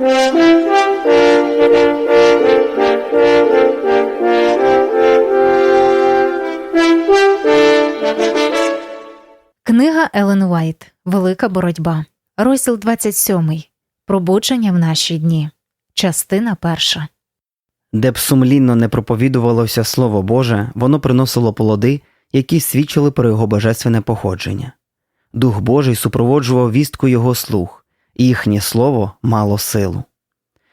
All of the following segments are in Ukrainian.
Книга Елен Уайт Велика боротьба. Розділ 27. Пробудження в наші дні. Частина перша. Де б сумлінно не проповідувалося Слово Боже, воно приносило плоди, які свідчили про його божественне походження. Дух Божий супроводжував вістку його слух, їхнє слово мало силу.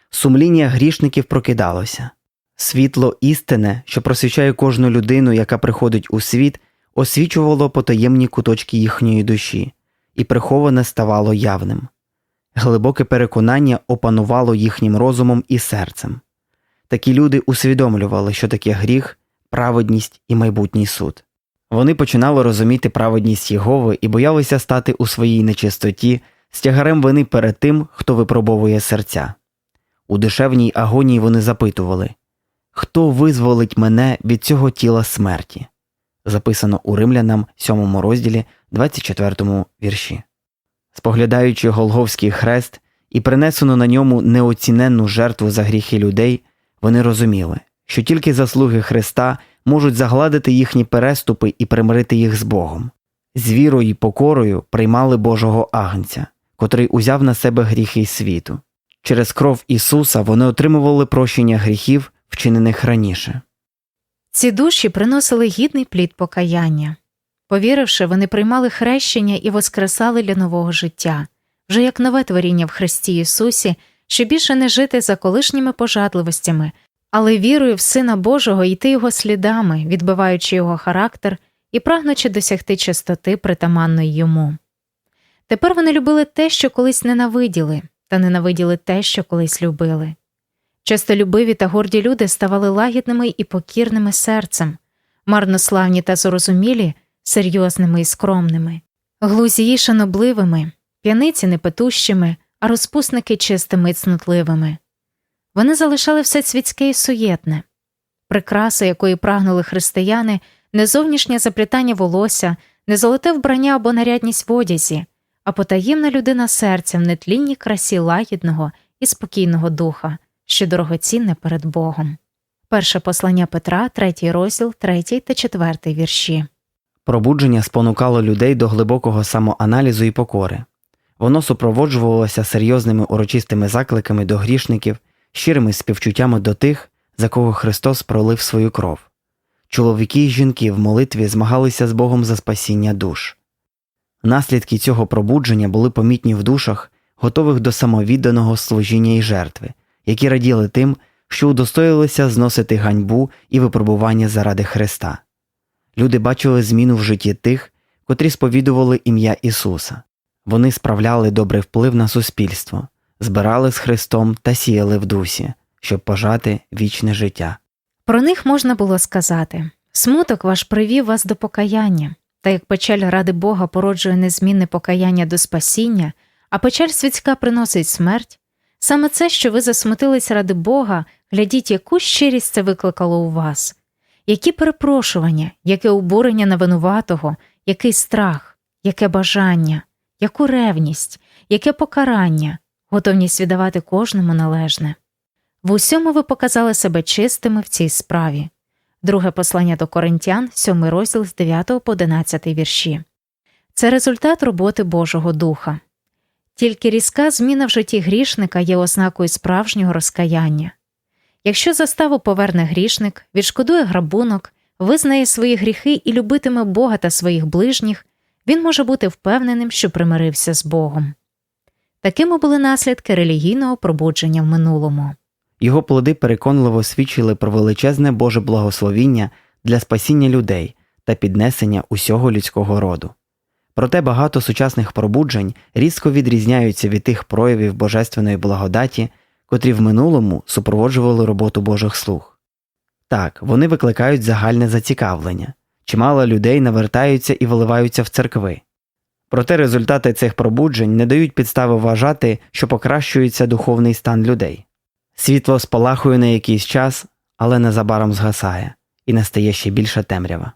Сумління грішників прокидалося. Світло істине, що просвічає кожну людину, яка приходить у світ, освічувало потаємні куточки їхньої душі, і приховане ставало явним. Глибоке переконання опанувало їхнім розумом і серцем. Такі люди усвідомлювали, що таке гріх, праведність і майбутній суд. Вони починали розуміти праведність Єгови і боялися стати у своїй нечистоті з тягарем вини перед тим, хто випробовує серця. У душевній агонії вони запитували Хто визволить мене від цього тіла смерті? Записано у Римлянам 7 розділі 24 вірші. Споглядаючи Голговський хрест і принесену на ньому неоціненну жертву за гріхи людей, вони розуміли, що тільки заслуги Христа можуть загладити їхні переступи і примирити їх з Богом. З вірою і покорою приймали Божого Агнця, котрий узяв на себе гріхи світу. Через кров Ісуса вони отримували прощення гріхів, вчинених раніше. Ці душі приносили гідний плід покаяння. Повіривши, вони приймали хрещення і воскресали для нового життя, вже як нове творіння в Христі Ісусі, що більше не жити за колишніми пожадливостями, але вірою в Сина Божого йти його слідами, відбиваючи його характер і прагнучи досягти чистоти, притаманної йому. Тепер вони любили те, що колись ненавиділи, та ненавиділи те, що колись любили. Частолюбиві та горді люди ставали лагідними і покірними серцем, марнославні та зрозумілі, серйозними і скромними, глузії шанобливими, п'яниці непетущими, а розпусники чистими і цнутливими. Вони залишали все світське і суєтне. Прикраса, якої прагнули християни, не зовнішнє заплітання волосся, не золоте вбрання або нарядність в одязі, а потаємна людина серця в нетлінній красі лагідного і спокійного духа, що дорогоцінне перед Богом. Перше послання Петра, третій розділ, третій та четвертий вірші. Пробудження спонукало людей до глибокого самоаналізу і покори. Воно супроводжувалося серйозними урочистими закликами до грішників, щирими співчуттями до тих, за кого Христос пролив свою кров. Чоловіки й жінки в молитві змагалися з Богом за спасіння душ. Наслідки цього пробудження були помітні в душах, готових до самовідданого служіння і жертви, які раділи тим, що удостоїлися зносити ганьбу і випробування заради Христа. Люди бачили зміну в житті тих, котрі сповідували ім'я Ісуса. Вони справляли добрий вплив на суспільство, збирали з Христом та сіяли в дусі, щоб пожати вічне життя. Про них можна було сказати смуток ваш привів вас до покаяння, та як печаль ради Бога породжує незмінне покаяння до спасіння, а печаль світська приносить смерть. Саме це, що ви засмутились ради Бога, глядіть, яку щирість це викликало у вас, які перепрошування, яке обурення на винуватого, який страх, яке бажання, яку ревність, яке покарання, готовність віддавати кожному належне. В усьому ви показали себе чистими в цій справі. Друге послання до Коринтян, 7 розділ з 9 по 11 вірші. Це результат роботи Божого Духа. Тільки різка зміна в житті грішника є ознакою справжнього розкаяння. Якщо заставу поверне грішник, відшкодує грабунок, визнає свої гріхи і любитиме Бога та своїх ближніх, він може бути впевненим, що примирився з Богом. Такими були наслідки релігійного пробудження в минулому. Його плоди переконливо свідчили про величезне Боже благословіння для спасіння людей та піднесення усього людського роду. Проте багато сучасних пробуджень різко відрізняються від тих проявів божественної благодаті, котрі в минулому супроводжували роботу Божих слуг. Так, вони викликають загальне зацікавлення, чимало людей навертаються і виливаються в церкви. Проте результати цих пробуджень не дають підстави вважати, що покращується духовний стан людей. Світло спалахує на якийсь час, але незабаром згасає, і настає ще більша темрява.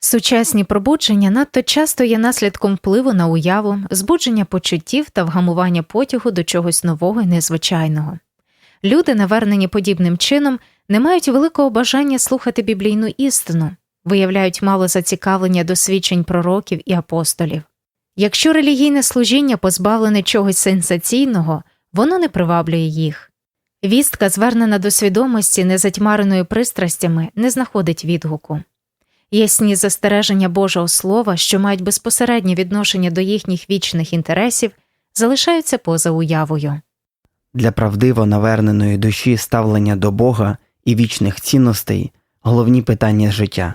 Сучасні пробудження надто часто є наслідком впливу на уяву, збудження почуттів та вгамування потягу до чогось нового і незвичайного. Люди, навернені подібним чином, не мають великого бажання слухати біблійну істину, виявляють мало зацікавлення до свідчень пророків і апостолів. Якщо релігійне служіння позбавлене чогось сенсаційного, воно не приваблює їх. Вістка, звернена до свідомості, незатьмареною пристрастями, не знаходить відгуку. Ясні застереження Божого Слова, що мають безпосереднє відношення до їхніх вічних інтересів, залишаються поза уявою. Для правдиво наверненої душі ставлення до Бога і вічних цінностей головні питання життя.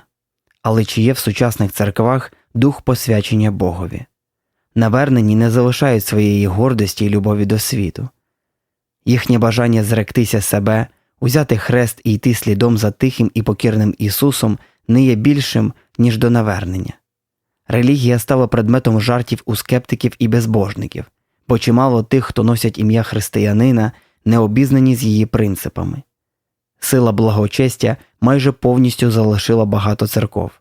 Але чи є в сучасних церквах дух посвячення Богові? Навернені не залишають своєї гордості і любові до світу. Їхнє бажання зректися себе, узяти хрест і йти слідом за тихим і покірним Ісусом не є більшим, ніж до навернення. Релігія стала предметом жартів у скептиків і безбожників, бо чимало тих, хто носять ім'я християнина, не обізнані з її принципами. Сила благочестя майже повністю залишила багато церков.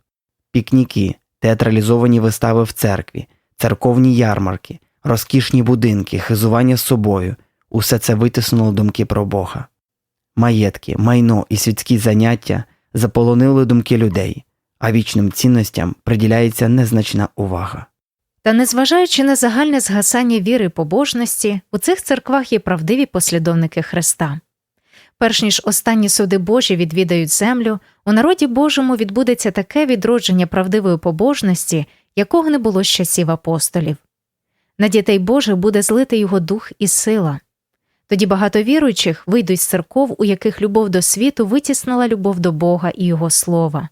Пікніки, театралізовані вистави в церкві, церковні ярмарки, розкішні будинки, хизування з собою усе це витиснуло думки про Бога. Маєтки, майно і світські заняття заполонили думки людей, а вічним цінностям приділяється незначна увага. Та незважаючи на загальне згасання віри і побожності, у цих церквах є правдиві послідовники Христа. Перш ніж останні суди Божі відвідають землю, у народі Божому відбудеться таке відродження правдивої побожності, якого не було з часів апостолів. На дітей Божих буде злити його дух і сила. Тоді багато віруючих вийдуть з церков, у яких любов до світу витіснила любов до Бога і Його слова.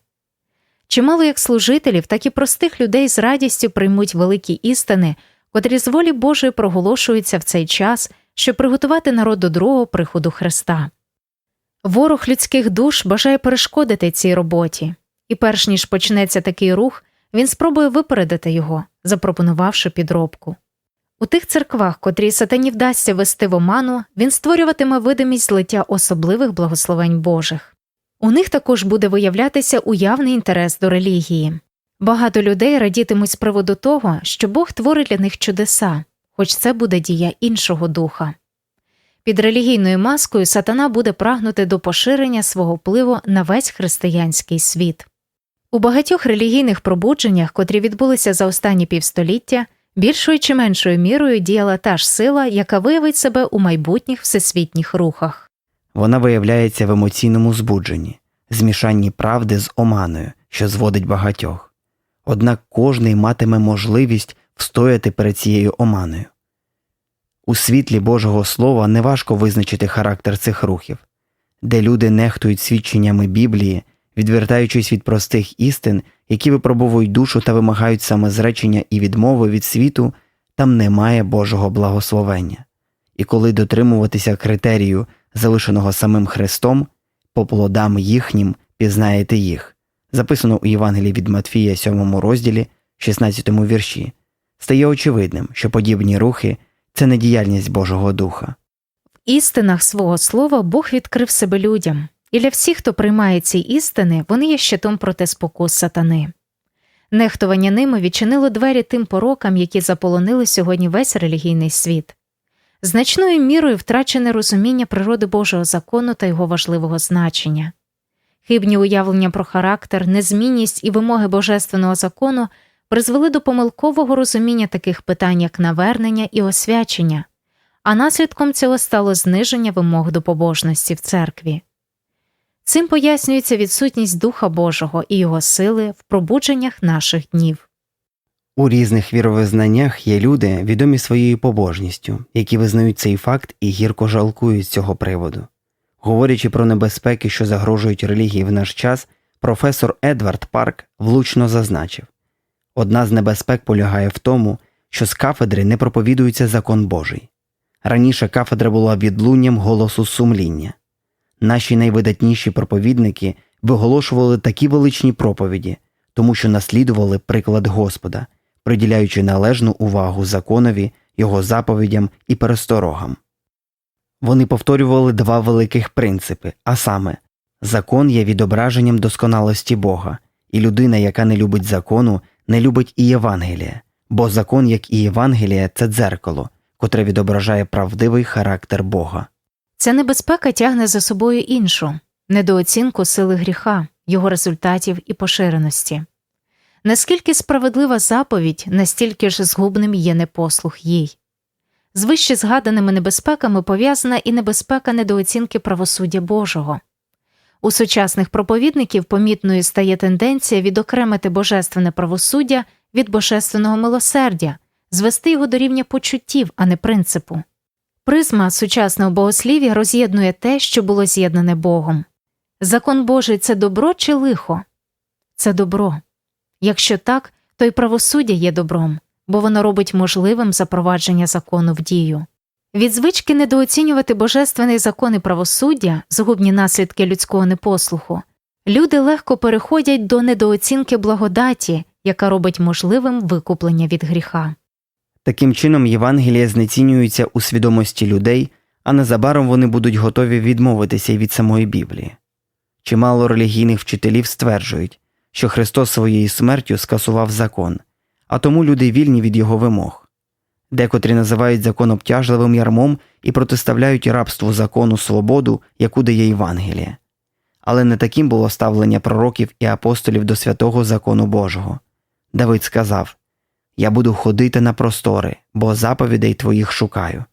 Чимало як служителів, так і простих людей з радістю приймуть великі істини, котрі з волі Божої проголошуються в цей час, щоб приготувати народ до другого приходу Христа. Ворог людських душ бажає перешкодити цій роботі, і перш ніж почнеться такий рух, він спробує випередити його, запропонувавши підробку. У тих церквах, котрі сатані вдасться вести в оману, він створюватиме видимість злиття особливих благословень Божих. У них також буде виявлятися уявний інтерес до релігії. Багато людей радітимуть з приводу того, що Бог творить для них чудеса, хоч це буде дія іншого духа. Під релігійною маскою сатана буде прагнути до поширення свого впливу на весь християнський світ. У багатьох релігійних пробудженнях, котрі відбулися за останні півстоліття, більшою чи меншою мірою діяла та ж сила, яка виявить себе у майбутніх всесвітніх рухах. Вона виявляється в емоційному збудженні, змішанні правди з оманою, що зводить багатьох. Однак кожний матиме можливість встояти перед цією оманою. У світлі Божого Слова неважко визначити характер цих рухів, де люди нехтують свідченнями Біблії, відвертаючись від простих істин, які випробовують душу та вимагають саме зречення і відмови від світу, там немає Божого благословення. І коли дотримуватися критерію, залишеного самим Христом, по плодам їхнім пізнаєте їх, записано у Євангелії від Матфія, 7 розділі, 16 вірші, стає очевидним, що подібні рухи це не діяльність Божого Духа. В істинах свого слова Бог відкрив себе людям, і для всіх, хто приймає ці істини, вони є щитом проти спокус сатани. Нехтування ними відчинило двері тим порокам, які заполонили сьогодні весь релігійний світ. Значною мірою втрачене розуміння природи Божого закону та його важливого значення. Хибні уявлення про характер, незмінність і вимоги божественного закону призвели до помилкового розуміння таких питань, як навернення і освячення, а наслідком цього стало зниження вимог до побожності в церкві. Цим пояснюється відсутність Духа Божого і його сили в пробудженнях наших днів. У різних віровизнаннях є люди, відомі своєю побожністю, які визнають цей факт і гірко жалкують з цього приводу. Говорячи про небезпеки, що загрожують релігії в наш час, професор Едвард Парк влучно зазначив одна з небезпек полягає в тому, що з кафедри не проповідується закон Божий. Раніше кафедра була відлунням голосу сумління. Наші найвидатніші проповідники виголошували такі величні проповіді, тому що наслідували приклад Господа, приділяючи належну увагу законові, його заповідям і пересторогам. Вони повторювали два великих принципи, а саме, закон є відображенням досконалості Бога, І людина, яка не любить закону, не любить і Євангелія, бо закон, як і Євангелія, це дзеркало, котре відображає правдивий характер Бога. Ця небезпека тягне за собою іншу недооцінку сили гріха, його результатів і поширеності. Наскільки справедлива заповідь, настільки ж згубним є непослух їй. З вище згаданими небезпеками пов'язана і небезпека недооцінки правосуддя Божого. У сучасних проповідників помітною стає тенденція відокремити божественне правосуддя від божественного милосердя, звести його до рівня почуттів, а не принципу. Призма сучасного богослів'я роз'єднує те, що було з'єднане Богом. Закон Божий це добро чи лихо? Це добро. Якщо так, то й правосуддя є добром, бо воно робить можливим запровадження закону в дію. Від звички недооцінювати божественний закон і правосуддя, згубні наслідки людського непослуху, люди легко переходять до недооцінки благодаті, яка робить можливим викуплення від гріха. Таким чином, Євангелія знецінюється у свідомості людей, а незабаром вони будуть готові відмовитися від самої Біблії. Чимало релігійних вчителів стверджують, що Христос своєю смертю скасував закон, а тому люди вільні від його вимог. Декотрі називають закон обтяжливим ярмом і протиставляють рабству закону свободу, яку дає Євангеліє. Але не таким було ставлення пророків і апостолів до святого закону Божого. Давид сказав Я буду ходити на простори, бо заповідей твоїх шукаю.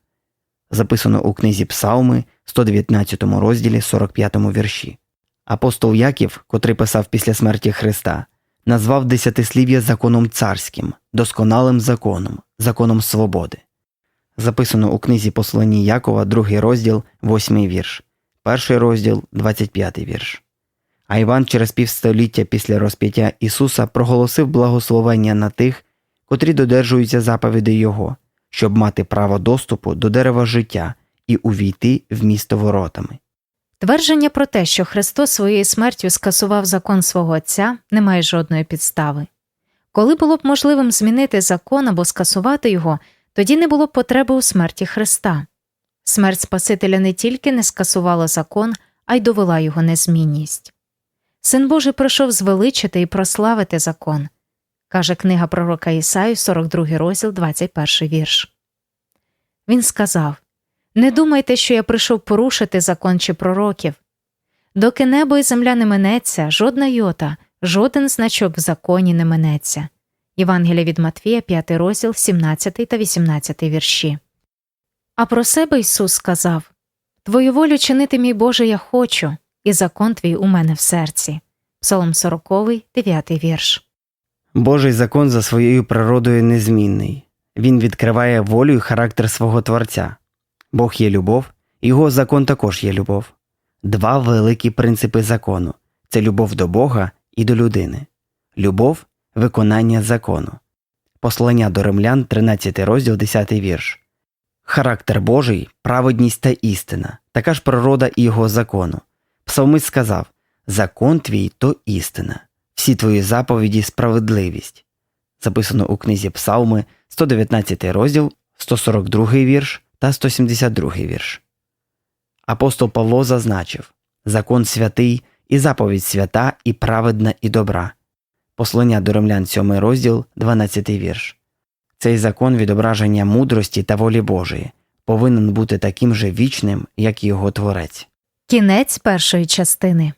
Записано у книзі Псалми, 119 розділі 45 вірші. Апостол Яків, котрий писав після смерті Христа, назвав десятислів'я законом царським, досконалим законом, законом свободи. Записано у книзі Посланні Якова, 2 розділ, 8 вірш, перший розділ, 25 вірш. А Іван через півстоліття після розп'яття Ісуса проголосив благословення на тих, котрі додержуються заповідей Його, щоб мати право доступу до дерева життя і увійти в місто воротами. Твердження про те, що Христос своєю смертю скасував закон свого Отця, не має жодної підстави. Коли було б можливим змінити закон або скасувати його, тоді не було б потреби у смерті Христа. Смерть Спасителя не тільки не скасувала закон, а й довела його незмінність. Син Божий прийшов звеличити і прославити закон, каже книга пророка Ісаю, 42 розділ, 21 вірш. Він сказав Не думайте, що я прийшов порушити закон чи пророків. Доки небо і земля не минеться, жодна йота, жоден значок в законі не минеться. Євангелія від Матвія, 5 розділ, 17 та 18 вірші. А про себе Ісус сказав Твою волю чинити, мій Боже, я хочу, і закон твій у мене в серці. Псалом 40, 9 вірш. Божий закон за своєю природою незмінний. Він відкриває волю і характер свого Творця. Бог є любов, його закон також є любов. Два великі принципи закону це любов до Бога і до людини. Любов виконання закону. Послання до римлян, 13 розділ, 10 вірш. Характер Божий, праведність та істина, така ж природа і його закону. Псалмист сказав Закон твій то істина, всі твої заповіді справедливість. Записано у книзі Псалми, 119 розділ, 142 вірш та 172 вірш. Апостол Павло зазначив Закон святий і заповідь свята і праведна і добра. Послання до римлян 7 розділ, 12 вірш. Цей закон відображення мудрості та волі Божої повинен бути таким же вічним, як і його творець. Кінець першої частини.